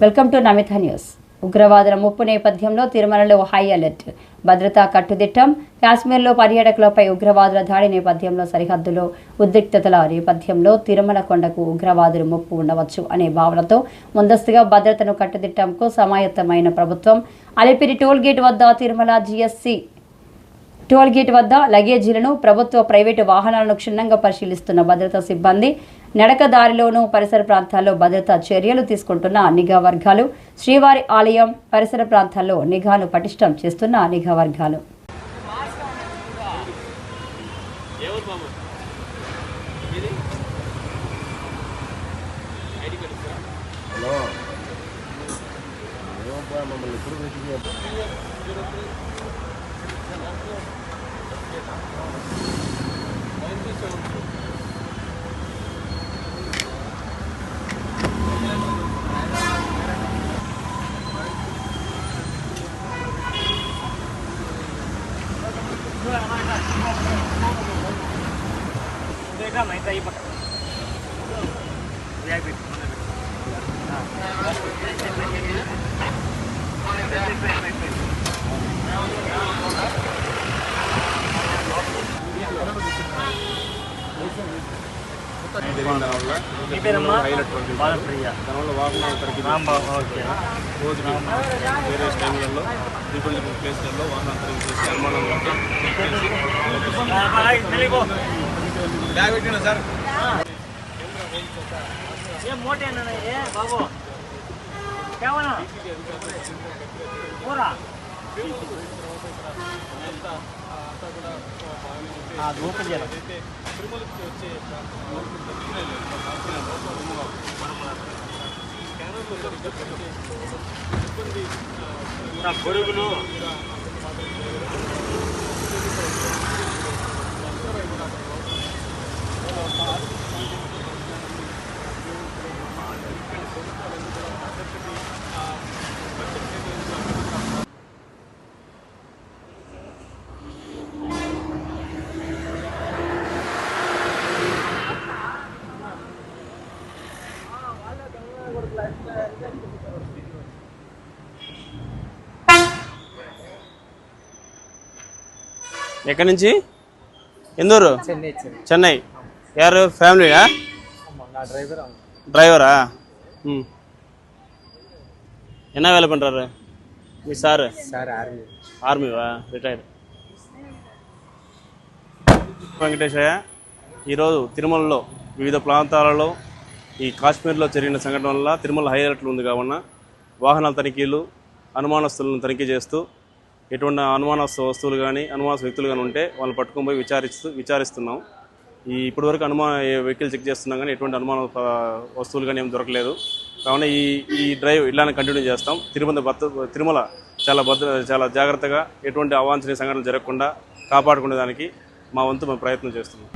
Welcome to Namitha news. ఉగ్రవాదుల ముప్పు నేపథ్యంలో తిరుమలలో హై అలర్ట్. భద్రతా కట్టుదిట్టం కాశ్మీర్లో పర్యాటకులపై ఉగ్రవాదుల దాడి నేపథ్యంలో సరిహద్దులో ఉద్రిక్తతల నేపథ్యంలో తిరుమల కొండకు ఉగ్రవాదులు ముప్పు ఉండవచ్చు అనే భావనతో ముందస్తుగా భద్రతను కట్టుదిట్టంకు సమాయత్తమైన ప్రభుత్వం అలిపిరి టోల్గేట్ వద్ద తిరుమల జిఎస్సి టోల్గేట్ వద్ద లగేజీలను ప్రభుత్వ ప్రైవేటు వాహనాలను క్షుణ్ణంగా పరిశీలిస్తున్న భద్రతా సిబ్బంది నడక దారిలోనూ పరిసర ప్రాంతాల్లో భద్రతా చర్యలు తీసుకుంటున్న నిఘా వర్గాలు శ్రీవారి ఆలయం పరిసర ప్రాంతాల్లో నిఘాను పటిష్టం చేస్తున్న నిఘా వర్గాలు. మమ్మల్ని ఎప్పుడు देखा मैं तो ये पकड़ वीआईपी మీ పేరమ్మా? బాలప్రియ. దానివల్ల వాహనాలు తరిగి ఓకే. రోజు వేరే టైంలలో డిఫరెంట్ డిఫరెంట్ ప్లేస్లలో వాహనాలు తరిగి చేసి అనుమానం తిరుమలకి వచ్చే నా పొరుగులు. ఎక్కడి నుంచి ఎందూరు చెన్నై యారు ఫ్యామిలీయా డ్రైవరా ம் என்ன வேலை பண்ணுறாரு మీ sir sir army ఆర్మీవా retired Venkateshayya ఈరోజు తిరుమలలో వివిధ ప్రాంతాలలో ఈ కాశ్మీర్లో జరిగిన సంఘటన వల్ల తిరుమల హై అలర్ట్లు ఉంది కావున వాహనాల తనిఖీలు అనుమానస్తులను తనిఖీ చేస్తూ ఎటువంటి అనుమానాస్త వస్తువులు కానీ అనుమాన వ్యక్తులు కానీ ఉంటే వాళ్ళని పట్టుకొని పోయి విచారిస్తూ విచారిస్తున్నాం. ఈ ఇప్పటివరకు అనుమాన వెహికల్ చెక్ చేస్తున్నాం కానీ ఎటువంటి అనుమాన వస్తువులు కానీ ఏం దొరకలేదు. కావున ఈ ఈ డ్రైవ్ ఇలానే కంటిన్యూ చేస్తాం. తిరుమల భద్ర తిరుమల చాలా భద్ర చాలా జాగ్రత్తగా ఎటువంటి అవాంఛనీయ సంఘటనలు జరగకుండా కాపాడుకునే దానికి మా వంతు మేము ప్రయత్నం చేస్తున్నాం.